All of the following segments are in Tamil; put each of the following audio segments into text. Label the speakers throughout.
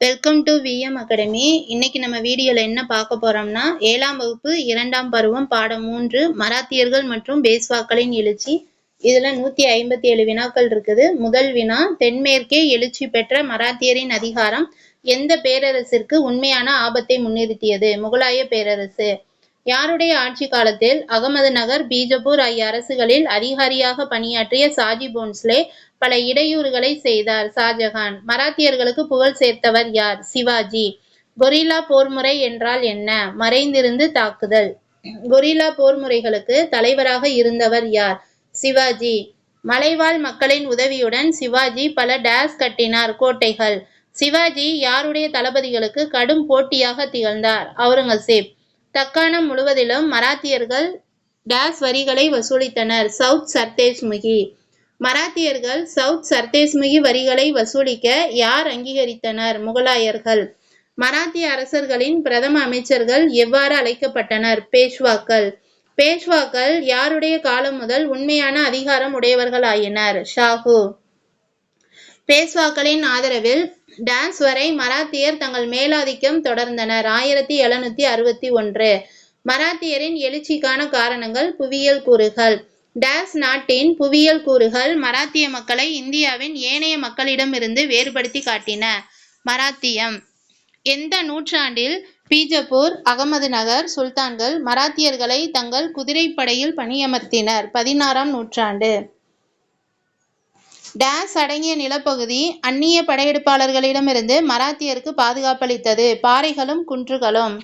Speaker 1: வெல்கம் டு விஎம் அகாடமி இன்னைக்கு நம்ம வீடியோல என்ன பார்க்க போறோம்னா ஏழாம் வகுப்பு இரண்டாம் பருவம் பாடம் மூன்று மராத்தியர்கள் மற்றும் பேஸ்வாக்களின் எழுச்சி. இதுல நூத்தி ஐம்பத்தி ஏழு வினாக்கள் இருக்குது. முதல் வினா தென்மேற்கே எழுச்சி பெற்ற மராத்தியரின் அதிகாரம் எந்த பேரரசிற்கு உண்மையான ஆபத்தை முன்னிறுத்தியது? முகலாய பேரரசு. யாருடைய ஆட்சி காலத்தில் அகமது நகர் பீஜப்பூர் ஆகிய அரசுகளில் அதிகாரியாக பணியாற்றிய சாஜி போன்ஸ்லே பல இடையூறுகளை செய்தார் ஷாஜகான். மராத்தியர்களுக்கு புகழ் சேர்த்தவர் யார்? சிவாஜி. கொரில்லா போர்முறை என்றால் என்ன? மறைந்திருந்து தாக்குதல். கொரில்லா போர்முறைகளுக்கு தலைவராக இருந்தவர் யார்? சிவாஜி. மலைவாழ் மக்களின் உதவியுடன் சிவாஜி பல டேஸ் கட்டினார் கோட்டைகள். சிவாஜி யாருடைய தளபதிகளுக்கு கடும் போட்டியாக திகழ்ந்தார்? அவுரங்கசீப். தக்காணம் முழுவதிலும் மராத்தியர்கள் டேஸ் வரிகளை வசூலித்தனர். சவுத் சர்தேஷ்முகி மராத்தியர்கள் சவுத் சர்தேஷ்முகி வரிகளை வசூலிக்க யார் அங்கீகரித்தனர்? முகலாயர்கள். மராத்திய அரசர்களின் பிரதம அமைச்சர்கள் எவ்வாறு அழைக்கப்பட்டனர்? பேஷ்வாக்கள். பேஷ்வாக்கள் யாருடைய காலம் முதல் உண்மையான அதிகாரம் உடையவர்களாயினர்? ஷாஹு. பேஷ்வாக்களின் ஆதரவில் டான்ஸ் வரை மராத்தியர் தங்கள் மேலாதிக்கம் தொடர்ந்தனர். ஆயிரத்தி எழுநூத்தி அறுபத்தி ஒன்று. மராத்தியரின் எழுச்சிக்கான காரணங்கள் புவியியல் கூறுகள். டேஸ் நாட்டின் புவியியல் கூறுகள் மராத்திய மக்களை இந்தியாவின் ஏனைய மக்களிடமிருந்து வேறுபடுத்தி காட்டின. மராத்தியம். எந்த நூற்றாண்டில் பீஜப்பூர் அகமது நகர் சுல்தான்கள் மராத்தியர்களை தங்கள் குதிரைப்படையில் பணியமர்த்தினர். பதினாறாம் நூற்றாண்டு. டேஸ் அடங்கிய நிலப்பகுதி அந்நிய படையெடுப்பாளர்களிடமிருந்து மராத்தியருக்கு பாதுகாப்பளித்தது. பாறைகளும் குன்றுகளும்.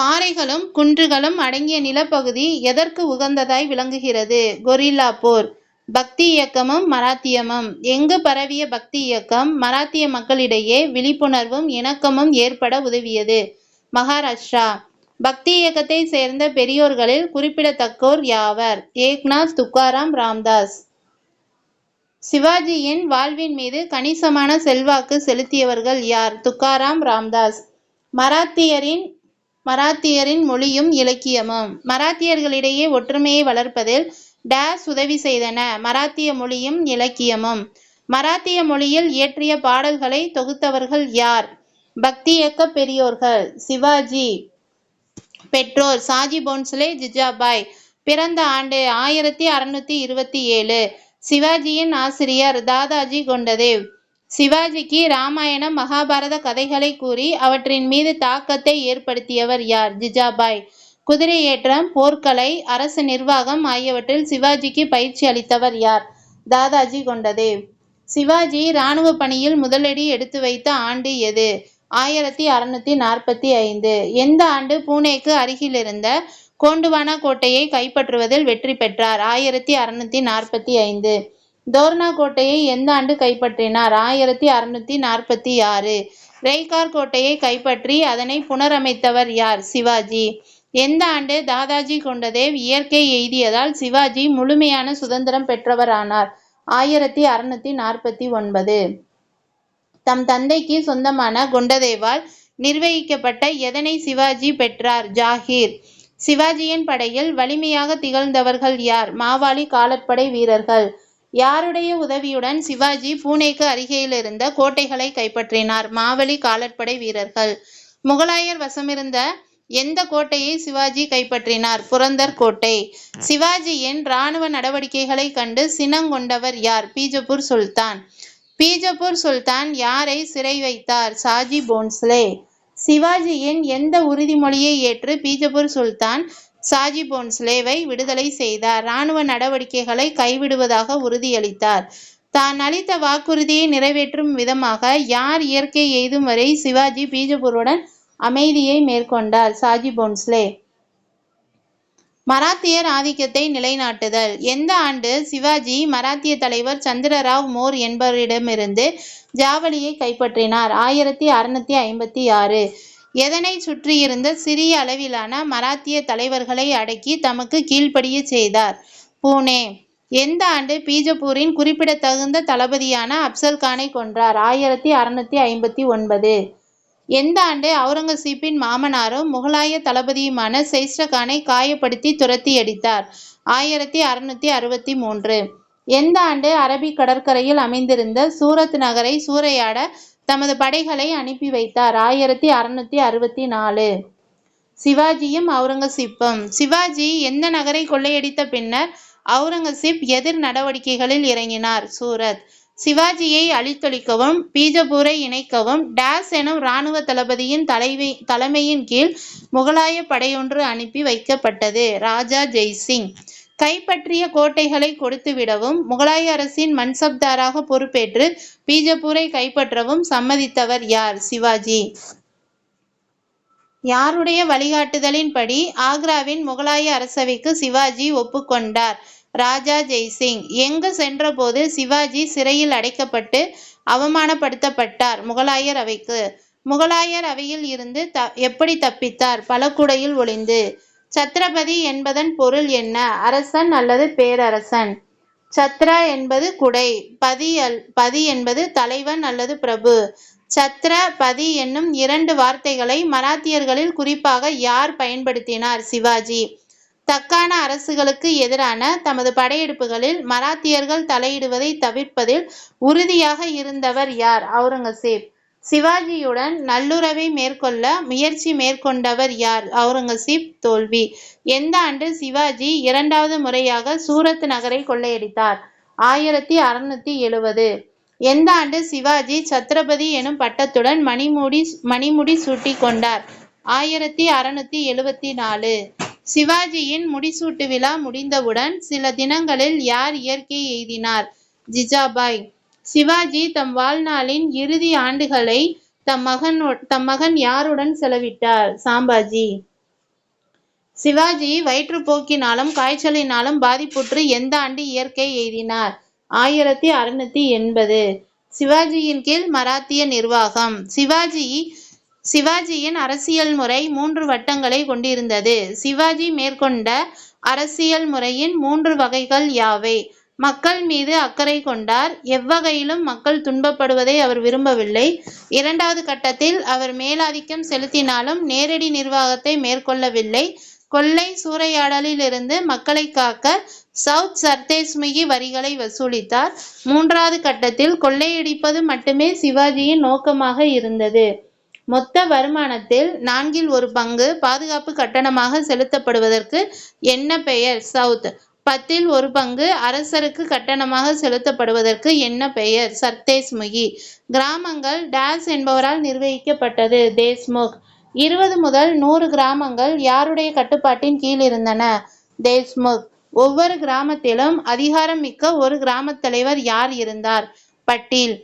Speaker 1: பாறைகளும் குன்றுகளும் அடங்கிய நிலப்பகுதி எதற்கு உகந்ததாய் விளங்குகிறது? கொரில்லா போர். பக்தி இயக்கமும் மராத்தியமும். எங்கு பரவிய பக்தி இயக்கம் மராத்திய மக்களிடையே விழிப்புணர்வும் இணக்கமும் ஏற்பட உதவியது. மகாராஷ்டிரா. பக்தி இயக்கத்தை சேர்ந்த பெரியோர்களில் குறிப்பிடத்தக்கோர் யாவர்? ஏக்நாத் துக்காராம் ராம்தாஸ். சிவாஜியின் வாழ்வின் மீது கணிசமான செல்வாக்கு செலுத்தியவர்கள் யார்? துக்காராம் ராம்தாஸ். மராத்தியரின் மராத்தியரின் மொழியும் இலக்கியமும். மராத்தியர்களிடையே ஒற்றுமையை வளர்ப்பதில் டேஸ் உதவி செய்தன. மராத்திய மொழியும் இலக்கியமும். மராத்திய மொழியில் இயற்றிய பாடல்களை தொகுத்தவர்கள் யார்? பக்தி இயக்க பெரியோர்கள் சிவாஜி பெற்றோர் சாஜி போன்ஸ்லே ஜிஜாபாய். பிறந்த ஆண்டு ஆயிரத்தி அறுநூத்தி இருபத்தி ஏழு. சிவாஜியின் ஆசிரியர் தாதாஜி கொண்டதேவ். சிவாஜிக்கு ராமாயணம் மகாபாரத கதைகளை கூறி அவற்றின் மீது தாக்கத்தை ஏற்படுத்தியவர் யார்? ஜிஜாபாய். குதிரை ஏற்றம் போர்க்கலை அரசு நிர்வாகம் ஆகியவற்றில் சிவாஜிக்கு பயிற்சி அளித்தவர் யார்? தாதாஜி கொண்டதேவ் சிவாஜி இராணுவ பணியில் முதலடி எடுத்து வைத்த ஆண்டு எது? ஆயிரத்தி அறுநூத்தி நாற்பத்தி ஐந்து. எந்த ஆண்டு பூனேக்கு அருகிலிருந்த கோண்டுவானா கோட்டையை கைப்பற்றுவதில் வெற்றி பெற்றார்? ஆயிரத்தி அறுநூத்தி நாற்பத்தி ஐந்து. தோர்னா கோட்டையை எந்த ஆண்டு கைப்பற்றினார்? ஆயிரத்தி அறுநூத்தி நாற்பத்தி ஆறு. ரெய்கார் கோட்டையை கைப்பற்றி அதனை புனரமைத்தவர் யார்? சிவாஜி. எந்த ஆண்டு தாதாஜி கொண்டதேவ் இயற்கை எய்தியதால் சிவாஜி முழுமையான சுதந்திரம் பெற்றவரானார்? ஆயிரத்தி அறுநூத்தி நாற்பத்தி ஒன்பது. தம் தந்தைக்கு சொந்தமான கொண்டதேவால் நிர்வகிக்கப்பட்ட எதனை சிவாஜி பெற்றார்? ஜாகீர். சிவாஜியின் படையில் வலிமையாக திகழ்ந்தவர்கள் யார்? மாவாலி காலற்படை வீரர்கள். யாருடைய உதவியுடன் சிவாஜி பூனேக்கு அருகேயிலிருந்த கோட்டைகளை கைப்பற்றினார். மாவலி காலற்படை வீரர்கள். முகலாயர் வசமிருந்த எந்த கோட்டையை சிவாஜி கைப்பற்றினார்? புரந்தர் கோட்டை. சிவாஜியின் இராணுவ நடவடிக்கைகளை கண்டு சினங்கொண்டவர் யார்? பீஜப்பூர் சுல்தான். பீஜப்பூர் சுல்தான் யாரை சிறை வைத்தார்? சாஜி போன்ஸ்லே. சிவாஜியின் எந்த உறுதிமொழியை ஏற்று பீஜப்பூர் சுல்தான் சாஜி போன்ஸ்லேவை விடுதலை செய்தார். இராணுவ நடவடிக்கைகளை கைவிடுவதாக உறுதியளித்தார். தான் அளித்த வாக்குறுதியை நிறைவேற்றும் விதமாக யார் இயற்கை எய்தும் வரை சிவாஜி பீஜப்பூருடன் அமைதியை மேற்கொண்டார் சாஜி போன்ஸ்லே மராத்தியர் ஆதிக்கத்தை நிலைநாட்டுதல். எந்த ஆண்டு சிவாஜி மராத்திய தலைவர் சந்திரராவ் மோர் என்பவரிடமிருந்து ஜாவலியை கைப்பற்றினார்? ஆயிரத்தி அறுநூத்தி ஐம்பத்தி ஆறு. எதனை சுற்றியிருந்த சிறிய அளவிலான மராத்திய தலைவர்களை அடக்கி தமக்கு கீழ்ப்படிய செய்தார். பூனே எந்த ஆண்டு பீஜப்பூரின் குறிப்பிடத்தகுந்த தளபதியான அப்சல் கானை கொன்றார்? ஆயிரத்தி அறுநூத்தி ஐம்பத்தி ஒன்பது. எந்த ஆண்டு அவுரங்கசீப்பின் மாமனாரும் முகலாய தளபதியுமான செய்ஸ்டகானை காயப்படுத்தி துரத்தி அடித்தார் ஆயிரத்தி அறுநூத்தி அறுபத்தி மூன்று. எந்த ஆண்டு அரபிக் கடற்கரையில் அமைந்திருந்த சூரத் நகரை சூறையாட தமது படைகளை அனுப்பி வைத்தார். ஆயிரத்தி அறுநூத்தி அறுபத்தி நாலு. சிவாஜியும் அவுரங்கசீப்பும். சிவாஜி எந்த நகரை கொள்ளையடித்த பின்னர் அவுரங்கசீப் எதிர் நடவடிக்கைகளில் இறங்கினார். சூரத். சிவாஜியை அழித்தொழிக்கவும் பீஜப்பூரை இணைக்கவும் டேஸ் எனும் இராணுவ தளபதியின் தலைவை தலைமையின் கீழ் முகலாய படையொன்று அனுப்பி வைக்கப்பட்டது. ராஜா ஜெய்சிங். கைப்பற்றிய கோட்டைகளை கொடுத்துவிடவும் முகலாய அரசின் மன்சப்தாராக பொறுப்பேற்று பீஜப்பூரை கைப்பற்றவும் சம்மதித்தவர் யார்? சிவாஜி. யாருடைய வழிகாட்டுதலின்படி ஆக்ராவின் முகலாய அரசவைக்கு சிவாஜி ஒப்புக்கொண்டார். ராஜா ஜெய்சிங். எங்கு சென்றபோது சிவாஜி சிறையில் அடைக்கப்பட்டு அவமானப்படுத்தப்பட்டார் முகலாயர் அவைக்கு முகலாயர் அவையில் இருந்து த எப்படி தப்பித்தார்? பலகுடையில் ஒளிந்து. சத்ரபதி என்பதன் பொருள் என்ன? அரசன் அல்லது பேரரசன்? சத்ரா என்பது குடை பதி அல் பதி என்பது தலைவன் அல்லது பிரபு. சத்ர பதி என்னும் இரண்டு வார்த்தைகளை மராத்தியர்களில் குறிப்பாக யார் பயன்படுத்தினார் சிவாஜி? தக்கான அரசுகளுக்கு எதிரான தமது படையெடுப்புகளில் மராத்தியர்கள் தலையிடுவதை தவிர்ப்பதில் உறுதியாக இருந்தவர் யார்? அவுரங்கசீப். சிவாஜியுடன் நல்லுறவை மேற்கொள்ள முயற்சி மேற்கொண்டவர் யார்? அவுரங்கசீப் தோல்வி. எந்த ஆண்டு சிவாஜி இரண்டாவது முறையாக சூரத் நகரை கொள்ளையடித்தார்? ஆயிரத்தி அறுநூத்தி எழுவது. எந்த ஆண்டு சிவாஜி சத்ரபதி எனும் பட்டத்துடன் மணிமுடி மணிமுடி சூட்டிக் கொண்டார் ஆயிரத்தி அறுநூத்தி எழுவத்தி நாலு சிவாஜியின் முடிசூட்டு விழா முடிந்தவுடன் சில தினங்களில் யார் இயற்கை எய்தினார்? ஜிஜாபாய். சிவாஜி தம் வாழ்நாளின் இறுதி ஆண்டுகளை தம் மகன் தம் மகன் யாருடன் செலவிட்டார்? சாம்பாஜி. சிவாஜி வயிற்றுப்போக்கினாலும் காய்ச்சலினாலும் பாதிப்புற்று எந்த ஆண்டு இயற்கை எய்தினார்? ஆயிரத்தி அறுநூத்தி எண்பது. சிவாஜியின் கீழ் மராத்திய நிர்வாகம். சிவாஜி சிவாஜியின் அரசியல் முறை மூன்று வட்டங்களை கொண்டிருந்தது. சிவாஜி மேற்கொண்ட அரசியல் முறையின் மூன்று வகைகள் யாவை? மக்கள் மீது அக்கறை கொண்டார். எவ்வகையிலும் மக்கள் துன்பப்படுவதை அவர் விரும்பவில்லை. இரண்டாவது கட்டத்தில் அவர் மேலாதிக்கம் செலுத்தினாலும் நேரடி நிர்வாகத்தை மேற்கொள்ளவில்லை. கொள்ளை சூறையாடலிலிருந்து மக்களை காக்க சவுத் சர்தேஸ்மிகி வரிகளை வசூலித்தார். மூன்றாவது கட்டத்தில் கொள்ளையடிப்பது மட்டுமே சிவாஜியின் நோக்கமாக இருந்தது. மொத்த வருமானத்தில் நான்கில் ஒரு பங்கு பாதுகாப்பு கட்டணமாக செலுத்தப்படுவதற்கு என்ன பெயர்? சவுத் பத்தில் ஒரு பங்கு அரசருக்கு கட்டணமாக செலுத்தப்படுவதற்கு என்ன பெயர்? சர்தேஸ்முகி கிராமங்கள் டேஸ் என்பவரால் நிர்வகிக்கப்பட்டது. தேஸ்முக் இருபது முதல் நூறு கிராமங்கள் யாருடைய கட்டுப்பாட்டின் கீழ் இருந்தன? தேஸ்முக் ஒவ்வொரு கிராமத்திலும் அதிகாரம் மிக்க ஒரு கிராம தலைவர் யார் இருந்தார்? பட்டீல்.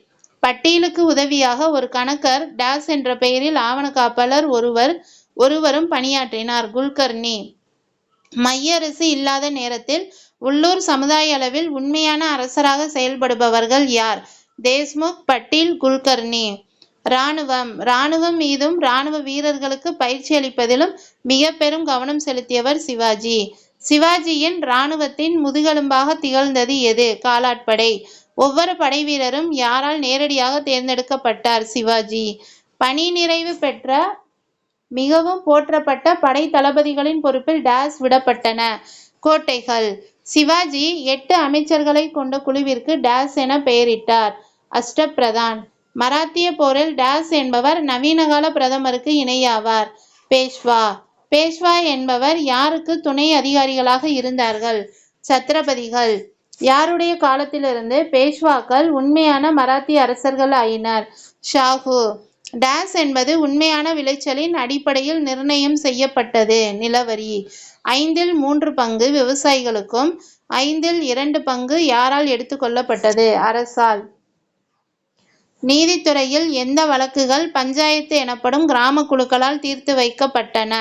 Speaker 1: பட்டீலுக்கு உதவியாக ஒரு கணக்கர் டேஸ் என்ற பெயரில் ஆவண காப்பாளர் ஒருவர் ஒருவரும் பணியாற்றினார். குல்கர்னி மைய அரசு இல்லாத நேரத்தில் உள்ளூர் சமுதாய அளவில் உண்மையான அரசராக செயல்படுபவர்கள் யார்? தேஷ்முக் பட்டீல் குல்கர்னி. இராணுவம். இராணுவம் மீதும் இராணுவ வீரர்களுக்கு பயிற்சி அளிப்பதிலும் மிக பெரும் கவனம் செலுத்தியவர் சிவாஜி. சிவாஜியின் இராணுவத்தின் முதுகெலும்பாக திகழ்ந்தது எது? காலாட்படை. ஒவ்வொரு படை வீரரும் யாரால் நேரடியாக தேர்ந்தெடுக்கப்பட்டார் சிவாஜி? பணி நிறைவு பெற்ற மிகவும் போற்றப்பட்ட படை தளபதிகளின் பொறுப்பில் டேஸ் விடப்பட்டன. கோட்டைகள். சிவாஜி எட்டு அமைச்சர்களை கொண்ட குழுவிற்கு டேஸ் என பெயரிட்டார். அஷ்டபிரதான் மராத்திய போரில் டேஸ் என்பவர் நவீனகால பிரதமருக்கு இணையாவார். பேஷ்வா. பேஷ்வா என்பவர் யாருக்கு துணை அதிகாரிகளாக இருந்தார்கள்? சத்ரபதிகள். யாருடைய காலத்திலிருந்து பேஷ்வாக்கள் உண்மையான மராத்திய அரசர்கள் ஆயினர்? ஷாஹு. டேஸ் என்பது உண்மையான விளைச்சலின் அடிப்படையில் நிர்ணயம் செய்யப்பட்டது. நிலவரி. ஐந்தில் மூன்று பங்கு விவசாயிகளுக்கும் ஐந்தில் இரண்டு பங்கு யாரால் எடுத்துக்கொள்ளப்பட்டது? அரசால். நீதித்துறையில் எந்த வழக்குகள் பஞ்சாயத்து எனப்படும் கிராம குழுக்களால் தீர்த்து வைக்கப்பட்டன?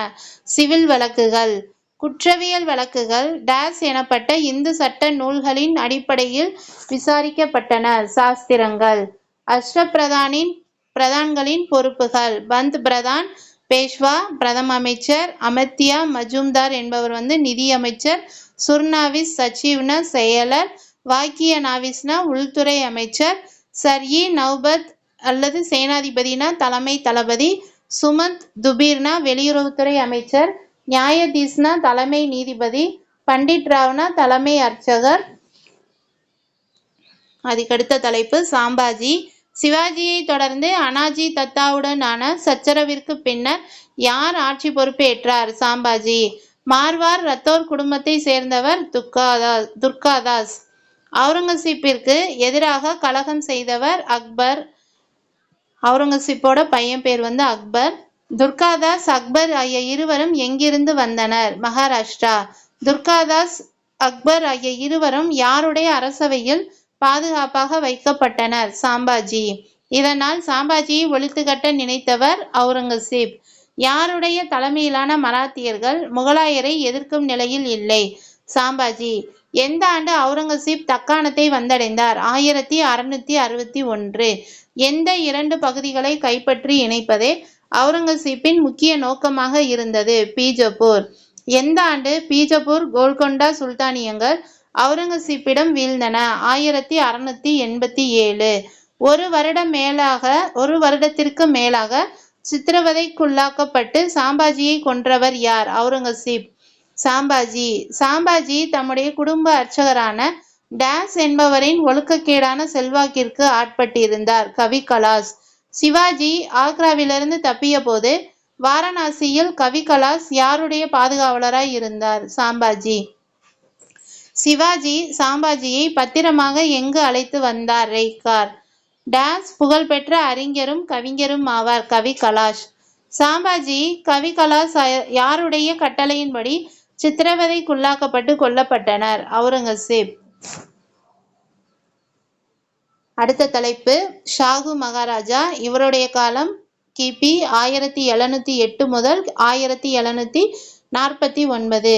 Speaker 1: சிவில் வழக்குகள். குற்றவியல் வழக்குகள். டேஸ் எனப்பட்ட இந்து சட்ட நூல்களின் அடிப்படையில் விசாரிக்கப்பட்டன. சாஸ்திரங்கள். அஷ்டபிரதானின் பிரதான்களின் பொறுப்புகள். பந்த் பிரதான் பேஷ்வா பிரதம அமைச்சர் அமர்த்தியா மஜும்தார் என்பவர் வந்து நிதி அமைச்சர் சுர்னாவிஸ் சச்சிவ்னா செயலர் வாக்கிய நாவிஸ்னா உள்துறை அமைச்சர் சர்யி நவ்பத் அல்லது சேனாதிபதினா தலைமை தளபதி சுமந்த் துபீர்னா வெளியுறவுத்துறை அமைச்சர் நியாயதீஸ்னா தலைமை நீதிபதி பண்டிட் ராவ்னா தலைமை அர்ச்சகர். அதுக்கடுத்த தலைப்பு சாம்பாஜி. சிவாஜியை தொடர்ந்து அனாஜி தத்தாவுடனான சச்சரவிற்கு பின்னர் யார் ஆட்சி பொறுப்பேற்றார் சாம்பாஜி? மார்வார் ரத்தோர் குடும்பத்தை சேர்ந்தவர் துர்காதாஸ் துர்காதாஸ். அவுரங்கசீப்பிற்கு எதிராக கலகம் செய்தவர் அக்பர். அவுரங்கசீப்போட பையன் பேர் வந்து அக்பர். துர்காதாஸ் அக்பர் ஆகிய இருவரும் எங்கிருந்து வந்தனர்? மகாராஷ்டிரா. துர்காதாஸ் அக்பர் ஆகிய இருவரும் யாருடைய அரசவையில் பாதுகாப்பாக வைக்கப்பட்டனர். சாம்பாஜி. இதனால் சாம்பாஜியை ஒழித்து கட்ட நினைத்தவர் அவுரங்கசீப். யாருடைய தலைமையிலான மராத்தியர்கள் முகலாயரை எதிர்க்கும் நிலையில் இல்லை? சாம்பாஜி. எந்த ஆண்டு அவுரங்கசீப் தக்காணத்தை வந்தடைந்தார்? ஆயிரத்தி அறுநூத்தி அறுபத்தி ஒன்று. எந்த இரண்டு பகுதிகளை கைப்பற்றி இணைப்பதே அவுரங்கசீப்பின் முக்கிய நோக்கமாக இருந்தது. பீஜப்பூர். எந்த ஆண்டு பீஜப்பூர் கோல்கொண்டா சுல்தானியங்கள் அவுரங்கசீப்பிடம் வீழ்ந்தன. ஆயிரத்தி அறுநூத்தி எண்பத்தி ஏழு. ஒரு வருடம் மேலாக ஒரு வருடத்திற்கு மேலாக சித்திரவதைக்குள்ளாக்கப்பட்டு சாம்பாஜியை கொன்றவர் யார்? அவுரங்கசீப். சாம்பாஜி. சாம்பாஜி தம்முடைய குடும்ப அர்ச்சகரான டேஸ் என்பவரின் ஒழுக்கக்கேடான செல்வாக்கிற்கு ஆட்பட்டிருந்தார் கவி கலாஸ். சிவாஜி ஆக்ராவிலிருந்து தப்பிய போது வாரணாசியில் கவி கலாஸ் யாருடைய பாதுகாவலராய் இருந்தார்? சாம்பாஜி. சிவாஜி சாம்பாஜியை பத்திரமாக எங்கு அழைத்து வந்தார்? ரெய்கார் டாஸ் புகழ்பெற்ற அறிஞரும் கவிஞரும் ஆவார் கவி கலாஷ். சாம்பாஜி கவி கலாஷ் யாருடைய கட்டளையின்படி சித்திரவதைக்குள்ளாக்கப்பட்டு கொல்லப்பட்டனர்? அவுரங்கசீப். அடுத்த தலைப்பு ஷாகு மகாராஜா. இவருடைய காலம் கிபி ஆயிரத்தி எழுநூத்தி எட்டு முதல் ஆயிரத்தி எழுநூத்தி நாற்பத்தி ஒன்பது.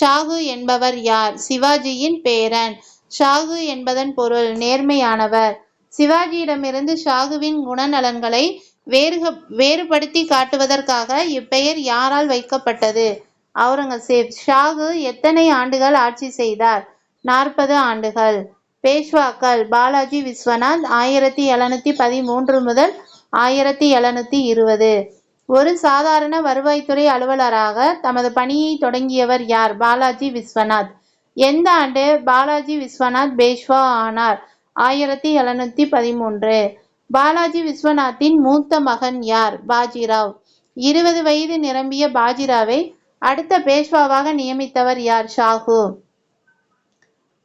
Speaker 1: ஷாகு என்பவர் யார்? சிவாஜியின் பேரன். ஷாகு என்பதன் பொருள் நேர்மையானவர். சிவாஜியிடமிருந்து ஷாகுவின் குணநலன்களை வேறுக வேறுபடுத்தி காட்டுவதற்காக இப்பெயர் யாரால் வைக்கப்பட்டது? அவுரங்கசீப். ஷாகு எத்தனை ஆண்டுகள் ஆட்சி செய்தார்? நாற்பது ஆண்டுகள். பேஷ்வாக்கள். பாலாஜி விஸ்வநாத் ஆயிரத்தி எழுநூத்தி பதிமூன்று முதல் ஆயிரத்தி எழுநூத்தி இருபது. ஒரு சாதாரண வருவாய்த்துறை அலுவலராக தமது பணியை தொடங்கியவர் யார்? பாலாஜி விஸ்வநாத். எந்த ஆண்டு பாலாஜி விஸ்வநாத் பேஷ்வா ஆனார்? ஆயிரத்தி எழுநூத்தி பதிமூன்று. பாலாஜி விஸ்வநாத்தின் மூத்த மகன் யார்? பாஜிராவ். இருபது வயது நிரம்பிய பாஜிராவை அடுத்த பேஷ்வாவாக நியமித்தவர் யார்? ஷாகு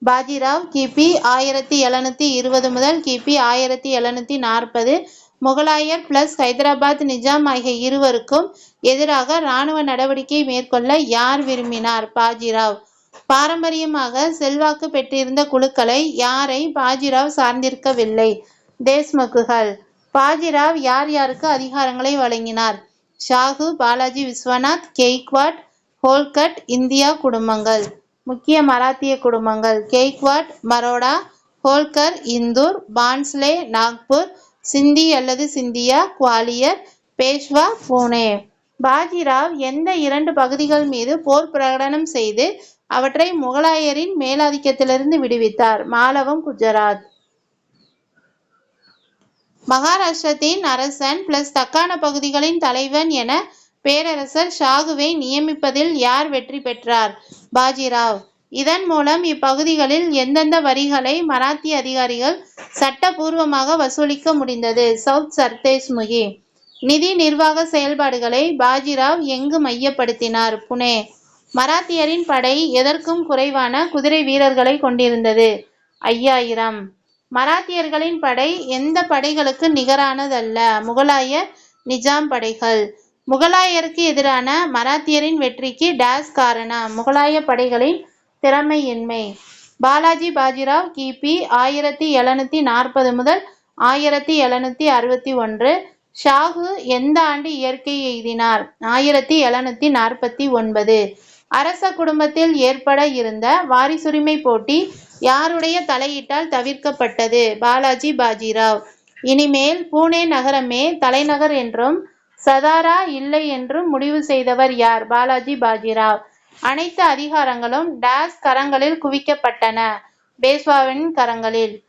Speaker 1: பாஜிராவ் கிபி ஆயிரத்தி எழுநூத்தி இருபது முதல் கிபி ஆயிரத்தி எழுநூத்தி நாற்பது முகலாயர் பிளஸ் ஹைதராபாத் நிஜாம் ஆகிய இருவருக்கும் எதிராக இராணுவ நடவடிக்கை மேற்கொள்ள யார் விரும்பினார்? பாஜிராவ். பாரம்பரியமாக செல்வாக்கு பெற்றிருந்த குழுக்களை யாரை பாஜிராவ் சார்ந்திருக்கவில்லை? தேஸ்முக்குகள் பாஜிராவ் யார் யாருக்கு அதிகாரங்களை வழங்கினார்? ஷாகு பாலாஜி விஸ்வநாத் கெய்க்வாட் ஹோல்கட் இந்தியா குடும்பங்கள். முக்கிய மராத்திய குடும்பங்கள். கெய்க்வாட் மரோடா ஹோல்கர் இந்தூர் பான்ஸ்லே நாக்பூர் சிந்தி அல்லது சிந்தியா குவாலியர் பேஷ்வா பூனே பாஜிராவ் எந்த இரண்டு பகுதிகள் மீது போர் பிரகடனம் செய்து அவற்றை முகலாயரின் மேலாதிக்கத்திலிருந்து விடுவித்தார்? மாலவம் குஜராத். மகாராஷ்டிரத்தின் அரசன் பிளஸ் தக்கான பகுதிகளின் தலைவன் என பேரரசர் ஷாகுவை நியமிப்பதில் யார் வெற்றி பெற்றார்? பாஜிராவ் இதன் மூலம் இப்பகுதிகளில் எந்தெந்த வரிகளை மராத்திய அதிகாரிகள் சட்டபூர்வமாக வசூலிக்க முடிந்தது? சவுத் சர்தேஸ் முகி நிதி நிர்வாக செயல்பாடுகளை பாஜிராவ் எங்கு மையப்படுத்தினார்? புனே. மராத்தியரின் படை எதற்கும் குறைவான குதிரை வீரர்களை கொண்டிருந்தது? ஐயாயிரம். மராத்தியர்களின் படை எந்த படைகளுக்கு நிகரானதல்ல? முகலாய நிஜாம் படைகள். முகலாயருக்கு எதிரான மராத்தியரின் வெற்றிக்கு டேஸ் காரணம். முகலாய படைகளின் திறமையின்மை. பாலாஜி பாஜிராவ் கிபி ஆயிரத்தி எழுநூத்தி நாற்பது முதல் ஆயிரத்தி எழுநூத்தி அறுபத்தி ஒன்று. ஷாகு எந்த ஆண்டு இயற்கை எய்தினார்? ஆயிரத்தி எழுநூத்தி நாற்பத்தி ஒன்பது. அரச குடும்பத்தில் ஏற்பட இருந்த வாரிசுரிமை போட்டி யாருடைய தலையீட்டால் தவிர்க்கப்பட்டது? பாலாஜி பாஜிராவ். இனிமேல் பூனே நகரமே தலைநகர் என்றும் சதாரா இல்லை என்றும் முடிவு செய்தவர் யார்? பாலாஜி பாஜிராவ். அனைத்து அதிகாரங்களும் டேஸ் கரங்களில் குவிக்கப்பட்டன. பேஸ்வாவின் கரங்களில்.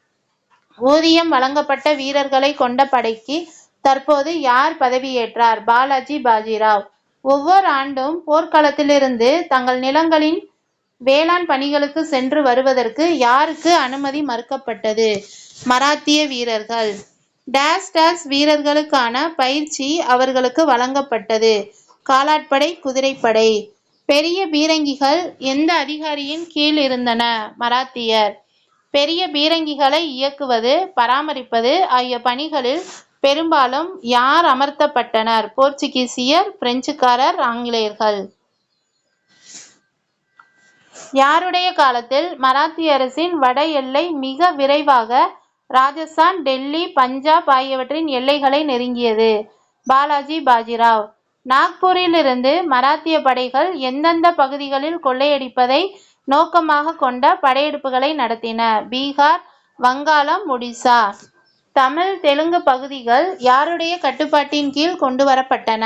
Speaker 1: ஊதியம் வழங்கப்பட்ட வீரர்களை கொண்ட படைக்கு தற்போது யார் பதவியேற்றார்? பாலாஜி பாஜிராவ். ஒவ்வொரு ஆண்டும் போர்க்களத்திலிருந்து தங்கள் நிலங்களின் வேளாண் பணிகளுக்கு சென்று வருவதற்கு யாருக்கு அனுமதி மறுக்கப்பட்டது? மராத்திய வீரர்கள். டேஸ் டேஸ் வீரர்களுக்கான பயிற்சி அவர்களுக்கு வழங்கப்பட்டது. காலாட்படை குதிரைப்படை. பெரிய பீரங்கிகள் எந்த அதிகாரியின் கீழ் இருந்தன? மராத்தியர். பெரிய பீரங்கிகளை இயக்குவது பராமரிப்பது ஆகிய பணிகளில் பெரும்பாலும் யார் அமர்த்தப்பட்டனர்? போர்ச்சுகீசியர் பிரெஞ்சுக்காரர் ஆங்கிலேயர்கள். யாருடைய காலத்தில் மராத்திய அரசின் வட எல்லை மிக விரைவாக ராஜஸ்தான் டெல்லி பஞ்சாப் ஆகியவற்றின் எல்லைகளை நெருங்கியது? பாலாஜி பாஜிராவ். நாக்பூரிலிருந்து மராத்திய படைகள் எந்தெந்த பகுதிகளில் கொள்ளையடிப்பதை நோக்கமாக கொண்ட படையெடுப்புகளை நடத்தின? பீகார் வங்காளம் ஒடிசா. தமிழ் தெலுங்கு பகுதிகள் யாருடைய கட்டுப்பாட்டின் கீழ் கொண்டு வரப்பட்டன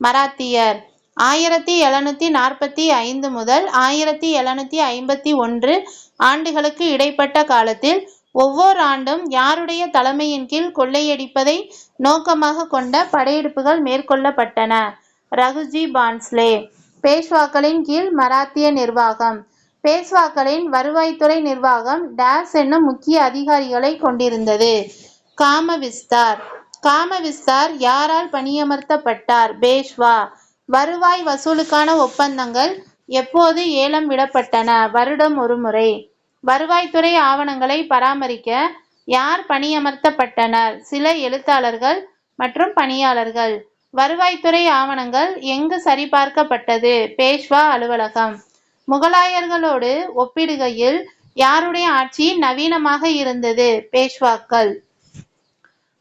Speaker 1: மராத்தியர். ஆயிரத்தி எழுநூத்தி நாற்பத்தி ஐந்து முதல் ஆயிரத்தி எழுநூத்தி ஐம்பத்தி ஒன்று ஆண்டுகளுக்கு இடைப்பட்ட காலத்தில் ஒவ்வொரு ஆண்டும் யாருடைய தலைமையின் கீழ் கொள்ளையடிப்பதை நோக்கமாக கொண்ட படையெடுப்புகள் மேற்கொள்ளப்பட்டன. ரகுஜி பான்ஸ்லே. பேஷ்வாக்களின் கீழ் மராத்திய நிர்வாகம். பேஷ்வாக்களின் வருவாய்த்துறை நிர்வாகம் டேஸ் என்னும் முக்கிய அதிகாரிகளை கொண்டிருந்தது. காம விஸ்தார் காம விஸ்தார் யாரால் பணியமர்த்தப்பட்டார்? பேஷ்வா. வருவாய் வசூலுக்கான ஒப்பந்தங்கள் எப்போது ஏலம் விடப்பட்டன? வருடம் ஒரு முறை. வருவாய்த்துறை ஆவணங்களை பராமரிக்க யார் பணியமர்த்தப்பட்டனர்? சில எழுத்தாளர்கள் மற்றும் பணியாளர்கள். வருவாய்த்துறை ஆவணங்கள் எங்கு சரிபார்க்கப்பட்டது? பேஷ்வா அலுவலகம். முகலாயர்களோடு ஒப்பிடுகையில் யாருடைய ஆட்சி நவீனமாக இருந்தது? பேஷ்வாக்கள்.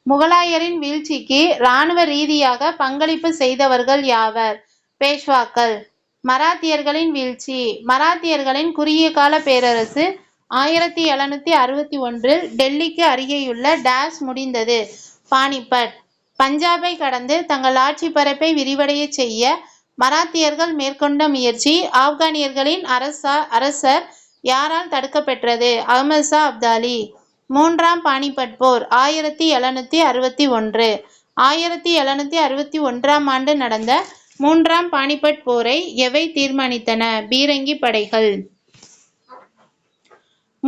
Speaker 1: முகலாயரின் வீழ்ச்சிக்கு இராணுவ ரீதியாக பங்களிப்பு செய்தவர்கள் யாவர்? பேஷ்வாக்கள். மராத்தியர்களின் வீழ்ச்சி. மராத்தியர்களின் குறுகிய கால பேரரசு ஆயிரத்தி எழுநூத்தி அறுபத்தி ஒன்றில் டெல்லிக்கு அருகேயுள்ள டேஸ் முடிந்தது. பானிபட் பஞ்சாபை கடந்து தங்கள் ஆட்சி பரப்பை விரிவடையச் செய்ய மராத்தியர்கள் மேற்கொண்ட முயற்சி ஆப்கானியர்களின் அரசா அரசர் யாரால் தடுக்கப்பெற்றது? அகமது ஷா அப்தாலி. மூன்றாம் பானிபட் போர் ஆயிரத்தி எழுநூத்தி அறுபத்தி ஒன்று. ஆயிரத்தி எழுநூத்தி அறுபத்தி ஒன்றாம் ஆண்டு நடந்த மூன்றாம் பானிபட் போரை எவை தீர்மானித்தன? பீரங்கி படைகள்.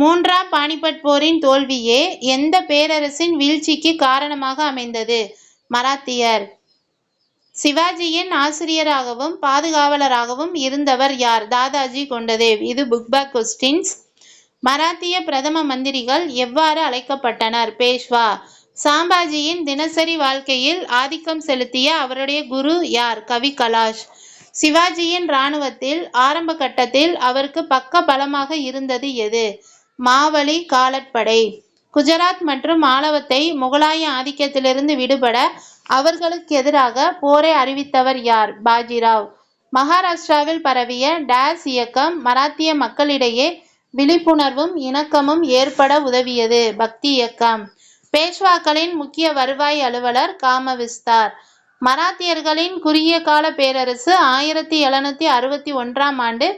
Speaker 1: மூன்றாம் பானிபட் போரின் தோல்வியே எந்த பேரரசின் வீழ்ச்சிக்கு காரணமாக அமைந்தது? மராத்தியர். சிவாஜியின் ஆசிரியராகவும் பாதுகாவலராகவும் இருந்தவர் யார்? தாதாஜி கொண்டதேவ் இது புக் பேக் கொஸ்டின்ஸ் மராத்திய பிரதம மந்திரிகள் எவ்வாறு அழைக்கப்பட்டனர்? பேஷ்வா. சாம்பாஜியின் தினசரி வாழ்க்கையில் ஆதிக்கம் செலுத்திய அவருடைய குரு யார்? கவி கலாஷ். சிவாஜியின் இராணுவத்தில் ஆரம்ப கட்டத்தில் அவருக்கு பக்க பலமாக இருந்தது எது? மாவலி காலட்படை. குஜராத் மற்றும் மாலவத்தை முகலாய ஆதிக்கத்திலிருந்து விடுபட அவர்களுக்கு எதிராக போரை அறிவித்தவர் யார்? பாஜிராவ். மகாராஷ்டிராவில் பரவிய டேஸ் இயக்கம் மராத்திய மக்களிடையே விழிப்புணர்வும் இணக்கமும் ஏற்பட உதவியது. பக்தி இயக்கம். பேஷ்வாக்களின் முக்கிய வருவாய் அலுவலர் காமவிஸ்தார். மராத்தியர்களின் குறுகிய கால பேரரசு ஆயிரத்தி எழுநூத்தி அறுபத்தி ஒன்றாம் ஆண்டு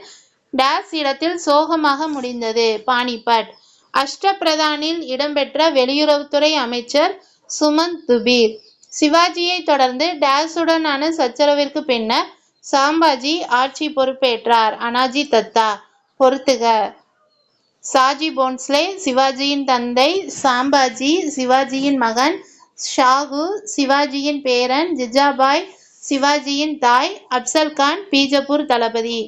Speaker 1: டேஸ் இடத்தில் சோகமாக முடிந்தது. பானிபட் அஷ்டபிரதானில் இடம்பெற்ற வெளியுறவுத்துறை அமைச்சர் சுமந்த் துபீர். சிவாஜியை தொடர்ந்து டேஸுடனான சச்சரவிற்கு பின்னர் சாம்பாஜி ஆட்சி பொறுப்பேற்றார். அனாஜி தத்தா. பொறுத்துக. சாஜி போன்ஸ்லே சிவாஜியின் தந்தை சாம்பாஜி சிவாஜியின் மகன் ஷாகு சிவாஜியின் பேரன் ஜிஜாபாய் சிவாஜியின் தாய் அப்சல்கான் பீஜப்பூர் தளபதி.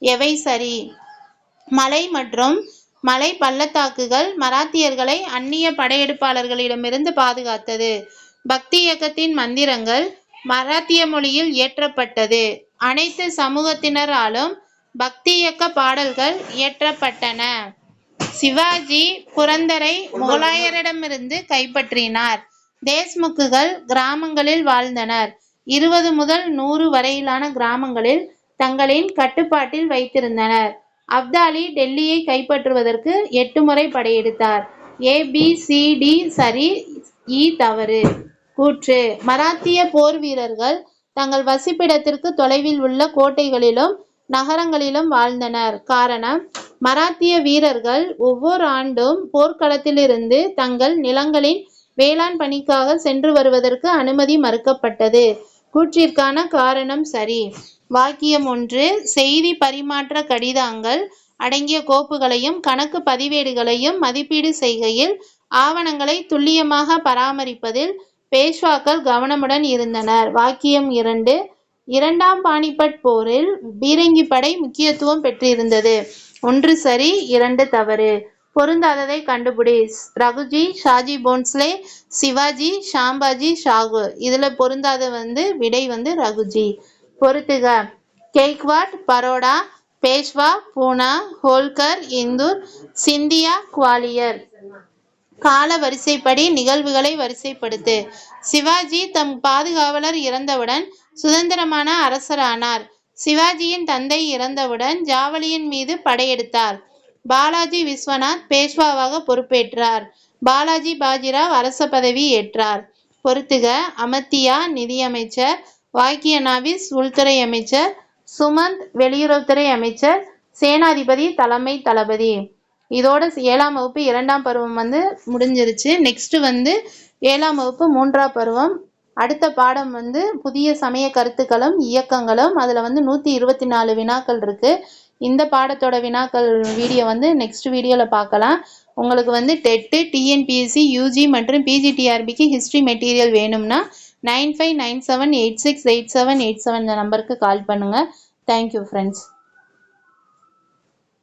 Speaker 1: எவை சரி? மலை மற்றும் மலை பள்ளத்தாக்குகள் மராத்தியர்களை அந்நிய படையெடுப்பாளர்களிடமிருந்து பாதுகாத்தது. பக்தி இயக்கத்தின் மந்திரங்கள் மராத்திய மொழியில் இயற்றப்பட்டது. அனைத்து சமூகத்தினராலும் பக்தி இயக்க பாடல்கள் இயற்றப்பட்டன. சிவாஜி புரந்தரை முகலாயரிடமிருந்து கைப்பற்றினார். தேஸ்முக்குகள் கிராமங்களில் வாழ்ந்தனர். இருபது முதல் நூறு வரையிலான கிராமங்களில் தங்களின் கட்டுப்பாட்டில் வைத்திருந்தனர். அப்தாலி டெல்லியை கைப்பற்றுவதற்கு எட்டு முறை படையெடுத்தார். ஏ பி சி டி சரி இ தவறு. கூற்று. மராத்திய போர் வீரர்கள் தங்கள் வசிப்பிடத்திற்கு தொலைவில் உள்ள கோட்டைகளிலும் நகரங்களிலும் வாழ்ந்தனர். காரணம் மராத்திய வீரர்கள் ஒவ்வொரு ஆண்டும் போர்க்களத்திலிருந்து தங்கள் நிலங்களின் வேளாண் பணிக்காக சென்று வருவதற்கு அனுமதி மறுக்கப்பட்டது. கூற்றிற்கான காரணம் சரி. வாக்கியம் ஒன்று செய்தி பரிமாற்ற கடிதங்கள் அடங்கிய கோப்புகளையும் கணக்கு பதிவேடுகளையும் மதிப்பீடு செய்கையில் ஆவணங்களை துல்லியமாக பராமரிப்பதில் பேஷ்வாக்கள் கவனமுடன் இருந்தனர். வாக்கியம் இரண்டு இரண்டாம் பாணிபட் போரில் பீரங்கி படை முக்கியத்துவம் பெற்றிருந்தது. ஒன்று சரி இரண்டு தவறு. பொருந்தாததை கண்டுபிடி. ரகுஜி ஷாஜி போன்ஸ்லே சிவாஜி ஷாம்பாஜி ஷாகு. இதுல பொருந்தாத வந்து விடை வந்து ரகுஜி. பொருத்துக கேக்வாட் பரோடா பேஷ்வா பூனா ஹோல்கர் இந்தூர் சிந்தியா குவாலியர். கால வரிசைப்படி நிகழ்வுகளை வரிசைப்படுத்து. சிவாஜி தம் பாதுகாவலர் இறந்தவுடன் சுதந்திரமான அரசரானார். சிவாஜியின் தந்தை இறந்தவுடன் ஜாவலியின் மீது படையெடுத்தார். பாலாஜி விஸ்வநாத் பேஷ்வாவாக பொறுப்பேற்றார். பாலாஜி பாஜிராவ் அரச பதவி ஏற்றார். பொறுத்துக அமத்தியா நிதியமைச்சர் வாக்கிய நாவிஸ் உள்துறை அமைச்சர் சுமந்த் வெளியுறவுத்துறை அமைச்சர் சேனாதிபதி தலைமை தளபதி. இதோட ஏழாம் வகுப்பு இரண்டாம் பருவம் வந்து முடிஞ்சிருச்சு. நெக்ஸ்ட் வந்து ஏழாம் வகுப்பு மூன்றாம் பருவம். அடுத்த பாடம் வந்து புதிய சமய கருத்துக்களும் இயக்கங்களும். அதில் வந்து நூற்றி இருபத்தி நாலு வினாக்கள் இருக்குது இந்த பாடத்தோட வினாக்கள் வீடியோ வந்து நெக்ஸ்ட் வீடியோவில் பார்க்கலாம். உங்களுக்கு வந்து டெட்டு டிஎன்பிஎஸ்சி யூஜி மற்றும் பிஜிடிஆர்பிக்கு ஹிஸ்ட்ரி மெட்டீரியல் வேணும்னா nine five nine seven eight six eight seven eight seven இந்த நம்பருக்கு கால் பண்ணுங்கள் தேங்க்யூ ஃப்ரெண்ட்ஸ்